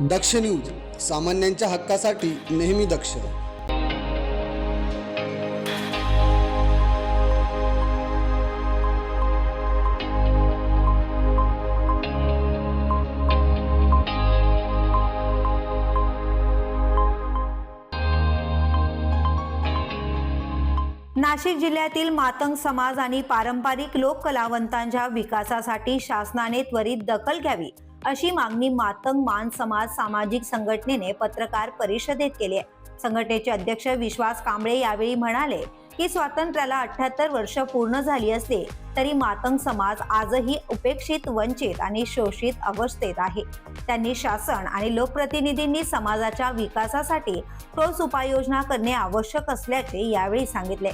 दक्ष news सामान्यांच्या हक्कासाठी नेहमी दक्ष. नाशिक जिल्ह्यातील मातंग समाज आणि पारंपरिक लोक कलावंतांच्या विकासासाठी शासनाने त्वरित दखल घ्यावी. अशी मागणी मातंग मान समाज सामाजिक संघटनेने पत्रकार परिषदेत केली आहे. संघटनेचे अध्यक्ष विश्वास कांबळे यावेळी म्हणाले की स्वातंत्र्याला अठ्याहत्तर वर्ष पूर्ण झाली असले तरी मातंग समाज आजही उपेक्षित वंचित आणि शोषित अवस्थेत आहे. त्यांनी शासन आणि लोकप्रतिनिधींनी समाजाच्या विकासासाठी ठोस उपाययोजना करणे आवश्यक असल्याचे यावेळी सांगितले.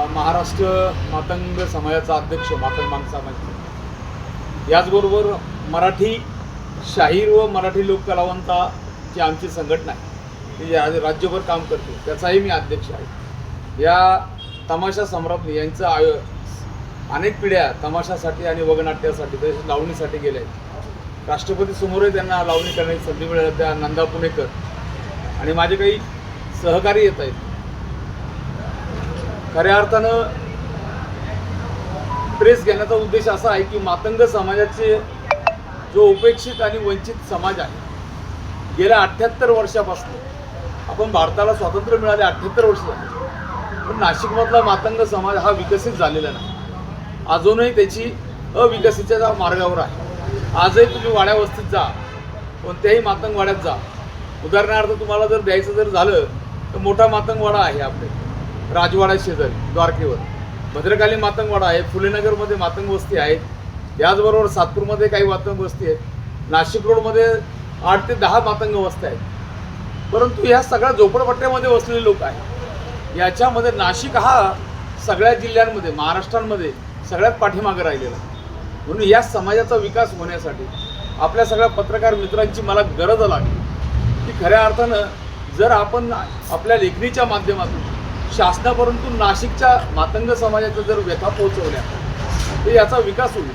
महाराष्ट्र मातंग समाजाचा अध्यक्ष मातंग मान समाज. याचबरोबर मराठी शाहीर व मराठी लोक कलावंताची आमची संघटना आहे ती आज राज्यभर काम करते त्याचाही मी अध्यक्ष आहे. या तमाशा सम्राट यांचं आयो अनेक पिढ्या तमाशासाठी आणि वगनाट्यासाठी तसेच लावणीसाठी गेल्या आहेत. राष्ट्रपती समोरही त्यांना लावणी करण्याची संधी मिळाली त्या नंदा पुणेकर आणि माझे काही सहकारी येत आहेत. खऱ्या अर्थानं प्रेस घेण्याचा उद्देश असा आहे की मातंग समाजाचे जो उपेक्षित आणि वंचित समाज आहे गेल्या अठ्ठ्याहत्तर वर्षापासून आपण भारताला स्वातंत्र्य मिळाले अठ्ठ्याहत्तर वर्ष झाले. पण नाशिकमधला मातंग समाज हा विकसित झालेला नाही. अजूनही त्याची अविकसितच्या मार्गावर आहे. आजही तुम्ही वाड्या वस्तीत जा कोणत्याही मातंगवाड्यात जा. उदाहरणार्थ तुम्हाला जर द्यायचं जर झालं तर मोठा मातंगवाडा आहे आपले. राजवाडा शेजारी द्वारकेवर. भद्रकाली मातंगवाडा आहे फुलेनगरमध्ये मातंग वस्ती आहेत. याचबरोबर सातपूरमध्ये काही मातंग वस्ती आहेत. नाशिक रोडमध्ये आठ ते दहा मातंग वस्त्या आहेत. परंतु ह्या सगळ्या झोपडपट्ट्यामध्ये वसलेले लोक आहेत. याच्यामध्ये नाशिक हा सगळ्या जिल्ह्यांमध्ये महाराष्ट्रांमध्ये सगळ्यात पाठीमागं राहिलेला म्हणून या समाजाचा विकास होण्यासाठी आपल्या सगळ्या पत्रकार मित्रांची मला गरज लागली. की खऱ्या अर्थानं जर आपण आपल्या लेखणीच्या माध्यमातून शासनापर्यंत नाशिकच्या मातंग समाजाच्या जर व्यथा पोहोचवल्या तर याचा विकास होईल.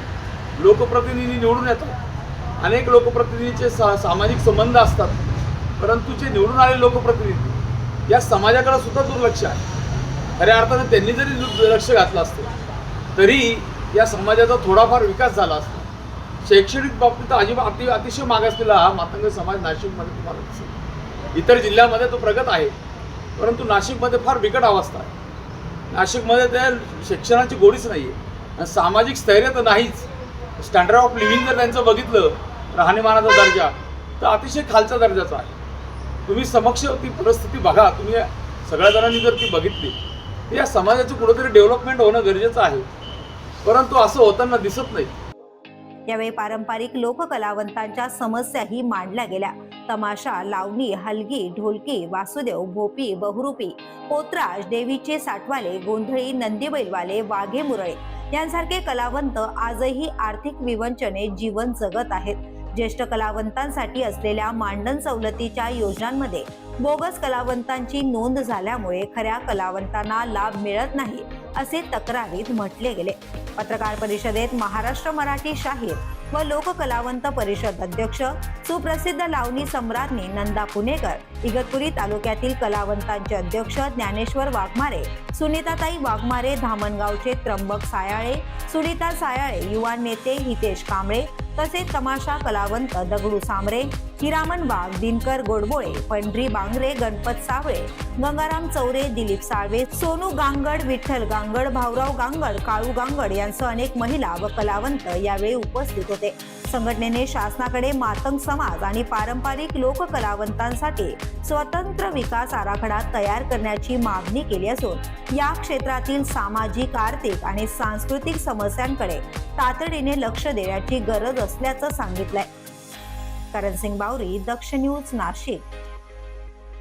लोकप्रतिनिधी निवडून येतात अनेक लोकप्रतिनिधीचे सा सामाजिक संबंध असतात. परंतु जे निवडून आले लोकप्रतिनिधी या समाजाकडे सुद्धा दुर्लक्ष आहे. खऱ्या अर्थानं त्यांनी जरी दु- लक्ष घातलं असतं तरी या समाजाचा थोडाफार विकास झाला असता. शैक्षणिक बाबतीत अजिबात अति अतिशय मागासलेला हा मातंग समाज नाशिकमध्ये तुम्हाला दिसेल. इतर जिल्ह्यामध्ये तो प्रगत आहे. परंतु नाशिकमध्ये फार बिकट अवस्था आहे. नाशिकमध्ये त्या शिक्षणाची गोडीच नाही आहे सामाजिक स्थैर्य तर नाहीच. स्टँडर्ड ऑफ लिव्हिंग जर त्यांचं बघितलं राहणीमानाचा दर्जा तर अतिशय खालच्या दर्जाचा आहे. तुम्ही समक्ष ती परिस्थिती बघा. तुम्ही सगळ्या जणांनी जर ती बघितली तर या समाजाचं कुठंतरी डेव्हलपमेंट होणं गरजेचं आहे. परंतु असं होताना दिसत नाही. यावेळी पारंपरिक लोककलावंतांच्या समस्याही मांडल्या गेल्या. तमाशा लावणी हलगी ढोलकी वासुदेव भोपी बहुरूपी पोतराज देवीचे साठवाले गोंधळी नंदी बैलवाले वाघे मुरळे यांसारखे कलावंत आजही आर्थिक विवंचने जीवन जगत आहेत. ज्येष्ठ कलावंतांसाठी असलेल्या मांडण सवलतीच्या योजनांमध्ये बोगस कलावंतांची नोंद झाल्यामुळे खऱ्या कलावंतांना लाभ मिळत नाही असे तक्रारीत म्हटले गेले. पत्रकार परिषदेत महाराष्ट्र मराठी शाहीर व लोककलावंत परिषद अध्यक्ष सुप्रसिद्ध लावणी सम्राज्ञी नंदा पुणेकर इगतपुरी तालुक्यातील कलावंतांचे अध्यक्ष ज्ञानेश्वर वाघमारे सुनीताताई वाघमारे धामणगावचे त्र्यंबक सायाळे सुनीता सायाळे युवा नेते हितेश कांबळे तसेच तमाशा कलावंत दगडू सामरे हिरामन वाघ दिनकर गोडबोळे पंढरी बांगरे गणपत सावळे गंगाराम चौरे दिलीप साळवे सोनू गांगड विठ्ठल गांगड भाऊराव गांगड काळू गांगड यांसह अनेक महिला व कलावंत यावेळी उपस्थित होते. संघटनेने शासनाकडे मातंग समाज आणि पारंपरिक लोककलावंतांसाठी स्वतंत्र विकास आराखडा तयार करण्याची मागणी केली असून या क्षेत्रातील सामाजिक आर्थिक आणि सांस्कृतिक समस्यांकडे तातडीने लक्ष देण्याची गरज असल्याचं सांगितलंय. करण सिंग बावरी दक्ष न्यूज नाशिक.